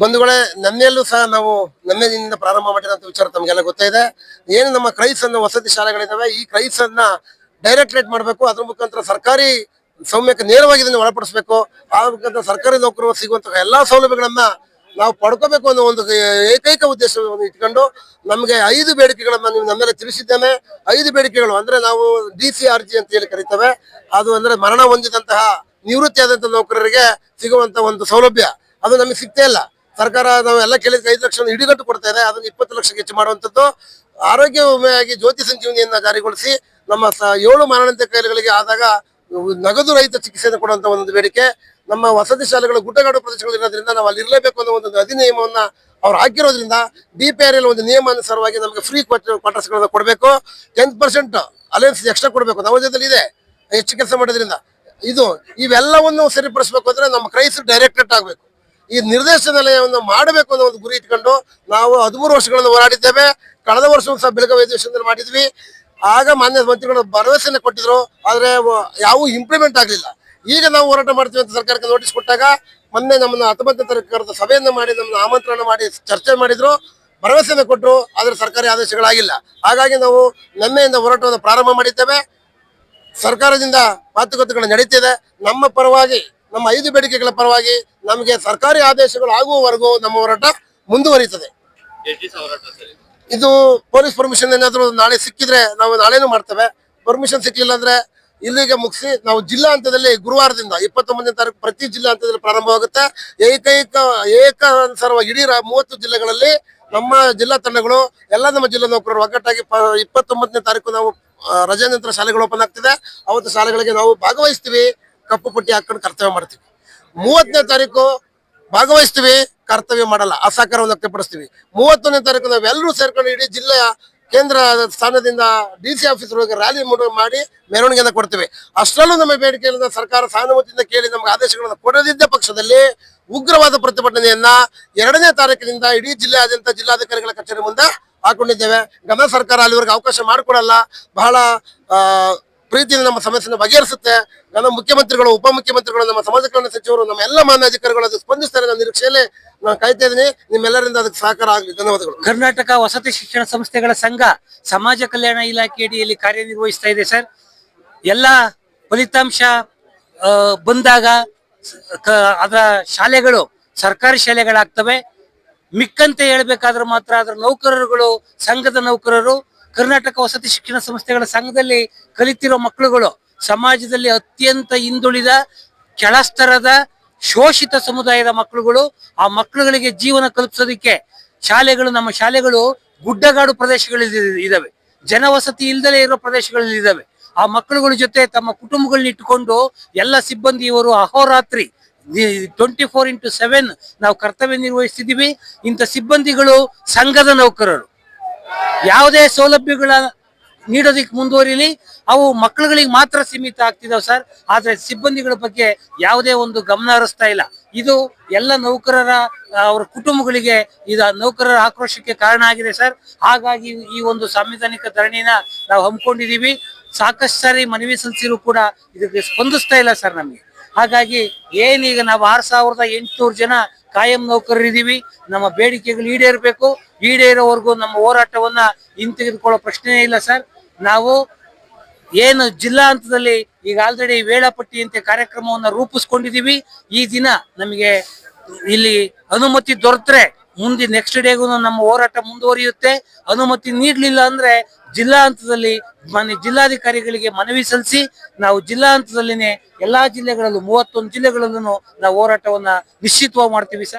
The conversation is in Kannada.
ಬಂಧುಗಳೇ ನನ್ನೆಲ್ಲೂ ಸಹ ನಾವು ನನ್ನೆದಿಂದ ಪ್ರಾರಂಭ ಮಾಡಿದಂತ ವಿಚಾರ ತಮಗೆಲ್ಲ ಗೊತ್ತಿದೆ ಏನು ನಮ್ಮ ಕ್ರೈಸ್ ಅನ್ನೋ ವಸತಿ ಶಾಲೆಗಳಿದ್ದಾವೆ ಈ ಕ್ರೈಸ್ ಅನ್ನ ಡೈರೆಕ್ಟ್ರೇಟ್ ಮಾಡಬೇಕು, ಅದ್ರ ಮುಖಾಂತರ ಸರ್ಕಾರಿ ಸೌಮ್ಯಕ್ಕೆ ನೇರವಾಗಿ ಇದನ್ನು ಒಳಪಡಿಸಬೇಕು. ಆ ಮುಖಾಂತರ ಸರ್ಕಾರಿ ನೌಕರರು ಸಿಗುವಂತಹ ಎಲ್ಲಾ ಸೌಲಭ್ಯಗಳನ್ನ ನಾವು ಪಡ್ಕೋಬೇಕು ಅನ್ನೋ ಒಂದು ಏಕೈಕ ಉದ್ದೇಶವನ್ನು ಇಟ್ಕೊಂಡು, ನಮಗೆ ಐದು ಬೇಡಿಕೆಗಳನ್ನ ನೀವು ನಮ್ಮೆಲ್ಲ ತಿಳಿಸಿದ್ದೇನೆ ಐದು ಬೇಡಿಕೆಗಳು ಅಂದ್ರೆ ನಾವು ಡಿ ಸಿ ಆರ್ ಜಿ ಅಂತ ಹೇಳಿ ಕರಿತೇವೆ. ಅದು ಅಂದ್ರೆ ಮರಣ ಹೊಂದಿದಂತಹ ನಿವೃತ್ತಿ ಆದಂತಹ ನೌಕರರಿಗೆ ಸಿಗುವಂತ ಒಂದು ಸೌಲಭ್ಯ. ಅದು ನಮಗೆ ಸಿಗ್ತಾ ಇಲ್ಲ. ಸರ್ಕಾರ ನಾವು ಎಲ್ಲ ಕೇಳಿದ ಐದು ಲಕ್ಷ ಹಿಡಿಗಟ್ಟು ಕೊಡ್ತಾ ಇದೆ, ಅದನ್ನು ಇಪ್ಪತ್ತು ಲಕ್ಷಕ್ಕೆ ಹೆಚ್ಚು ಮಾಡುವಂಥದ್ದು. ಆರೋಗ್ಯ ವಿಮೆಯಾಗಿ ಜ್ಯೋತಿ ಸಂಜೀವನಿಯನ್ನ ಜಾರಿಗೊಳಿಸಿ ನಮ್ಮ ಏಳು ಮಾರಣಾಂತಿಕ ಕಾಯಿಲೆಗಳಿಗೆ ಆದಾಗ ನಗದು ರಹಿತ ಚಿಕಿತ್ಸೆಯನ್ನು ಕೊಡುವಂತ ಒಂದು ಬೇಡಿಕೆ. ನಮ್ಮ ವಸತಿ ಶಾಲೆಗಳು ಗುಡ್ಡಗಾಡು ಪ್ರದೇಶಗಳು ಇರೋದ್ರಿಂದ ನಾವು ಅಲ್ಲಿ ಇರಲೇಬೇಕು ಅನ್ನೋ ಒಂದು ಅಧಿನಿಯಮವನ್ನ ಅವ್ರು ಹಾಕಿರೋದ್ರಿಂದ ಡಿ ಪಿ ಆರ್ ಎಲ್ ಒಂದು ನಿಯಮಾನುಸಾರವಾಗಿ ನಮಗೆ ಫ್ರೀ ಕ್ವಾರ್ಟರ್ಸ್ ಗಳನ್ನ ಕೊಡಬೇಕು. ಟೆನ್ ಪರ್ಸೆಂಟ್ ಅಲಯನ್ಸ್ ಎಕ್ಸ್ಟ್ರಾ ಕೊಡಬೇಕು. ನವೋದಯದಲ್ಲಿ ಇದೆ. ಹೆಚ್ಚು ಕೆಲಸ ಮಾಡೋದ್ರಿಂದ. ಇದು ಇವೆಲ್ಲವನ್ನು ಸರಿಪಡಿಸಬೇಕು ಅಂದ್ರೆ ನಮ್ಮ ಕ್ರೈಸ್ ಡೈರೆಕ್ಟರೇಟ್ ಆಗಬೇಕು. ಈ ನಿರ್ದೇಶನಾಲಯವನ್ನು ಮಾಡಬೇಕು ಅನ್ನೋ ಒಂದು ಗುರಿ ಇಟ್ಕೊಂಡು ನಾವು ಹದಿಮೂರು ವರ್ಷಗಳನ್ನು ಹೋರಾಡಿದ್ದೇವೆ. ಕಳೆದ ವರ್ಷವೂ ಸಹ ಬೆಳಗಾವಿ ಅಧಿವೇಶನದಲ್ಲಿ ಮಾಡಿದ್ವಿ. ಆಗ ಮಾನ್ಯ ಮಂತ್ರಿಗಳು ಭರವಸೆಯನ್ನು ಕೊಟ್ಟಿದ್ರು. ಆದರೆ ಯಾವ ಇಂಪ್ಲಿಮೆಂಟ್ ಆಗಲಿಲ್ಲ. ಈಗ ನಾವು ಹೋರಾಟ ಮಾಡ್ತೀವಿ ಅಂತ ಸರ್ಕಾರಕ್ಕೆ ನೋಟಿಸ್ ಕೊಟ್ಟಾಗ ಮೊನ್ನೆ ನಮ್ಮನ್ನ ಹತ್ತೊಂಬತ್ತನೇ ತಾರೀಕು ಸಭೆಯನ್ನು ಮಾಡಿ ನಮ್ಮನ್ನ ಆಮಂತ್ರಣ ಮಾಡಿ ಚರ್ಚೆ ಮಾಡಿದ್ರು. ಭರವಸೆಯನ್ನು ಕೊಟ್ಟರು ಆದರೆ ಸರ್ಕಾರಿ ಆದೇಶಗಳಾಗಿಲ್ಲ. ಹಾಗಾಗಿ ನಾವು ನಿನ್ನೆಯಿಂದ ಹೋರಾಟವನ್ನು ಪ್ರಾರಂಭ ಮಾಡಿದ್ದೇವೆ. ಸರ್ಕಾರದಿಂದ ಮಾತುಕತೆಗಳು ನಡೀತಿದೆ. ನಮ್ಮ ಪರವಾಗಿ ನಮ್ಮ ಐದು ಬೇಡಿಕೆಗಳ ಪರವಾಗಿ ನಮಗೆ ಸರ್ಕಾರಿ ಆದೇಶಗಳು ಆಗುವವರೆಗೂ ನಮ್ಮ ಹೋರಾಟ ಮುಂದುವರಿಯುತ್ತದೆ. ಇದು? ಪೊಲೀಸ್ ಪರ್ಮಿಷನ್ ಏನಾದರೂ ನಾಳೆ ಸಿಕ್ಕಿದ್ರೆ ನಾವು ನಾಳೆನೂ ಮಾಡ್ತೇವೆ. ಪರ್ಮಿಷನ್ ಸಿಕ್ಕಿಲ್ಲ ಅಂದ್ರೆ ಇಲ್ಲಿಗೆ ಮುಗಿಸಿ ನಾವು ಜಿಲ್ಲಾ ಹಂತದಲ್ಲಿ ಗುರುವಾರದಿಂದ ಇಪ್ಪತ್ತೊಂಬತ್ತನೇ ತಾರೀಕು ಪ್ರತಿ ಜಿಲ್ಲಾ ಹಂತದಲ್ಲಿ ಪ್ರಾರಂಭವಾಗುತ್ತೆ. ಏಕೈಕ ಏಕ ಸರ್ವ ಇಡೀ ಮೂವತ್ತು ಜಿಲ್ಲೆಗಳಲ್ಲಿ ನಮ್ಮ ಜಿಲ್ಲಾ ತಂಡಗಳು, ಎಲ್ಲ ನಮ್ಮ ಜಿಲ್ಲಾ ನೌಕರರು ಒಗ್ಗಟ್ಟಾಗಿ ಇಪ್ಪತ್ತೊಂಬತ್ತನೇ ತಾರೀಕು ನಾವು ರಜೆ ನಂತರ ಶಾಲೆಗಳು ಓಪನ್ ಆಗ್ತಿದೆ. ಅವತ್ತು ಶಾಲೆಗಳಿಗೆ ನಾವು ಭಾಗವಹಿಸ್ತೀವಿ. ಕಪ್ಪು ಪಟ್ಟಿ ಹಾಕೊಂಡು ಕರ್ತವ್ಯ ಮಾಡ್ತೀವಿ. ಮೂವತ್ತನೇ ತಾರೀಕು ಭಾಗವಹಿಸ್ತೀವಿ, ಕರ್ತವ್ಯ ಮಾಡಲ್ಲ ಅಸಹಕಾರವನ್ನು ವ್ಯಕ್ತಪಡಿಸ್ತೀವಿ. ಮೂವತ್ತೊಂದನೇ ತಾರೀಕು ನಾವೆಲ್ಲರೂ ಸೇರ್ಕೊಂಡು ಇಡೀ ಜಿಲ್ಲೆಯ ಕೇಂದ್ರ ಸ್ಥಾನದಿಂದ ಡಿ ಸಿ ಆಫೀಸ್ ರ್ಯಾಲಿ ಮಾಡಿ ಮೆರವಣಿಗೆಯನ್ನು ಕೊಡ್ತೇವೆ. ಅಷ್ಟರಲ್ಲೂ ನಮ್ಮ ಬೇಡಿಕೆಯಿಂದ ಸರ್ಕಾರ ಸಹಾನುಭೂತಿಯಿಂದ ಕೇಳಿ ನಮಗೆ ಆದೇಶಗಳನ್ನು ಕೊಡದಿದ್ದ ಪಕ್ಷದಲ್ಲಿ ಉಗ್ರವಾದ ಪ್ರತಿಭಟನೆಯನ್ನ ಎರಡನೇ ತಾರೀಕಿನಿಂದ ಇಡೀ ಜಿಲ್ಲೆಯಾದ್ಯಂತ ಜಿಲ್ಲಾಧಿಕಾರಿಗಳ ಕಚೇರಿ ಮುಂದೆ ಹಾಕೊಂಡಿದ್ದೇವೆ. ಗಮನ ಸರ್ಕಾರ ಅಲ್ಲಿವರೆಗೆ ಅವಕಾಶ ಮಾಡಿಕೊಡಲ್ಲ. ಬಹಳ ಪ್ರೀತಿಯಿಂದ ನಮ್ಮ ಸಮಸ್ಯೆಯನ್ನು ಬಗೆಹರಿಸುತ್ತೆ. ನಮ್ಮ ಮುಖ್ಯಮಂತ್ರಿಗಳು, ಉಪಮುಖ್ಯಮಂತ್ರಿಗಳು, ನಮ್ಮ ಸಮಾಜ ಕಲ್ಯಾಣ ಸಚಿವರು, ನಮ್ಮ ಎಲ್ಲ ಮಾನ್ಯ ಅಧಿಕಾರಿಗಳು ಸ್ಪಂದಿಸ್ತಾರೆ ನನ್ನ ನಿರೀಕ್ಷೆಯಲ್ಲಿ ನಾನು ಕಾಯ್ತಾ ಇದ್ದೀನಿ. ನಿಮ್ಮೆಲ್ಲರಿಂದ ಅದಕ್ಕೆ ಸಹಕಾರ ಆಗಲಿ. ಧನ್ಯವಾದಗಳು. ಕರ್ನಾಟಕ ವಸತಿ ಶಿಕ್ಷಣ ಸಂಸ್ಥೆಗಳ ಸಂಘ ಸಮಾಜ ಕಲ್ಯಾಣ ಇಲಾಖೆ ಅಡಿಯಲ್ಲಿ ಕಾರ್ಯನಿರ್ವಹಿಸ್ತಾ ಇದೆ ಸರ್. ಎಲ್ಲ ಫಲಿತಾಂಶ ಬಂದಾಗ ಅದರ ಶಾಲೆಗಳು ಸರ್ಕಾರಿ ಶಾಲೆಗಳಾಗ್ತವೆ. ಮಿಕ್ಕಂತೆ ಹೇಳ್ಬೇಕಾದ್ರೆ ಮಾತ್ರ ಅದರ ನೌಕರರುಗಳು, ಸಂಘದ ನೌಕರರು ಕರ್ನಾಟಕ ವಸತಿ ಶಿಕ್ಷಣ ಸಂಸ್ಥೆಗಳ ಸಂಘದಲ್ಲಿ ಕಲಿತಿರೋ ಮಕ್ಕಳುಗಳು ಸಮಾಜದಲ್ಲಿ ಅತ್ಯಂತ ಹಿಂದುಳಿದ, ಕೆಳಸ್ತರದ, ಶೋಷಿತ ಸಮುದಾಯದ ಮಕ್ಕಳುಗಳು ಆ ಮಕ್ಕಳುಗಳಿಗೆ ಜೀವನ ಕಲ್ಪಿಸೋದಕ್ಕೆ ಶಾಲೆಗಳು, ನಮ್ಮ ಶಾಲೆಗಳು ಗುಡ್ಡಗಾಡು ಪ್ರದೇಶಗಳಲ್ಲಿ ಇದಾವೆ ಜನವಸತಿ ಇಲ್ದಲೇ ಇರೋ ಪ್ರದೇಶಗಳಲ್ಲಿ ಇದಾವೆ ಆ ಮಕ್ಕಳುಗಳ ಜೊತೆ ತಮ್ಮ ಕುಟುಂಬಗಳನ್ನ ಇಟ್ಟುಕೊಂಡು ಎಲ್ಲ ಸಿಬ್ಬಂದಿಯವರು ಅಹೋರಾತ್ರಿ ಟ್ವೆಂಟಿ ಫೋರ್ ಇಂಟು ಸೆವೆನ್ ನಾವು ಕರ್ತವ್ಯ ನಿರ್ವಹಿಸ್ತಿದ್ದೀವಿ. ಇಂಥ ಸಿಬ್ಬಂದಿಗಳು ಸಂಘದ ನೌಕರರು. ಯಾವುದೇ ಸೌಲಭ್ಯಗಳ ನೀಡೋದಕ್ಕೆ ಮುಂದುವರಿಲಿ. ಅವು ಮಕ್ಕಳುಗಳಿಗೆ ಮಾತ್ರ ಸೀಮಿತ ಆಗ್ತಿದಾವೆ ಸರ್. ಆದರೆ ಸಿಬ್ಬಂದಿಗಳ ಬಗ್ಗೆ ಯಾವುದೇ ಒಂದು ಗಮನ ಹರಿಸ್ತಾ ಇಲ್ಲ. ಇದು ಎಲ್ಲ ನೌಕರರ ಅವರ ಕುಟುಂಬಗಳಿಗೆ ಇದು ನೌಕರರ ಆಕ್ರೋಶಕ್ಕೆ ಕಾರಣ ಆಗಿದೆ ಸರ್. ಹಾಗಾಗಿ ಈ ಒಂದು ಸಾಂವಿಧಾನಿಕ ಧರಣಿನ ನಾವು ಹಮ್ಮಿಕೊಂಡಿದೀವಿ. ಸಾಕಷ್ಟು ಸಾರಿ ಮನವಿ ಸಲ್ಲಿಸಿದ್ರು ಕೂಡ ಇದಕ್ಕೆ ಸ್ಪಂದಿಸ್ತಾ ಇಲ್ಲ ಸರ್ ನಮಗೆ. ಹಾಗಾಗಿ ಏನೀಗ ನಾವು ಆರ್ ಸಾವಿರದ ಎಂಟುನೂರು ಜನ ಕಾಯಂ ನೌಕರರಿದ್ದೀವಿ ನಮ್ಮ ಬೇಡಿಕೆಗಳು ಈಡೇರಬೇಕು. ಈಡೇರೋವರೆಗೂ ನಮ್ಮ ಹೋರಾಟವನ್ನ ಹಿಂತೆಗೆದುಕೊಳ್ಳೋ ಪ್ರಶ್ನೆಯೇ ಇಲ್ಲ ಸರ್. ನಾವು ಏನು ಜಿಲ್ಲಾ ಹಂತದಲ್ಲಿ ಈಗ ಆಲ್ರೆಡಿ ವೇಳಾಪಟ್ಟಿಯಂತೆ ಕಾರ್ಯಕ್ರಮವನ್ನು ರೂಪಿಸ್ಕೊಂಡಿದ್ದೀವಿ ಈ ದಿನ ನಮಗೆ ಇಲ್ಲಿ ಅನುಮತಿ ದೊರೆತ್ರೆ ಮುಂದೆ ನೆಕ್ಸ್ಟ್ ಡೇಗೂ ನಮ್ಮ ಹೋರಾಟ ಮುಂದುವರಿಯುತ್ತೆ. ಅನುಮತಿ ನೀಡಲಿಲ್ಲ ಅಂದ್ರೆ ಜಿಲ್ಲಾ ಹಂತದಲ್ಲಿ ಮನೆ ಜಿಲ್ಲಾಧಿಕಾರಿಗಳಿಗೆ ಮನವಿ ಸಲ್ಲಿಸಿ ನಾವು ಜಿಲ್ಲಾ ಹಂತದಲ್ಲಿನೇ ಎಲ್ಲಾ ಜಿಲ್ಲೆಗಳಲ್ಲೂ ಮೂವತ್ತೊಂದು ಜಿಲ್ಲೆಗಳಲ್ಲೂ ನಾವು ಹೋರಾಟವನ್ನ ನಿಶ್ಚಿತವಾಗಿ ಮಾಡ್ತೀವಿ ಸರ್.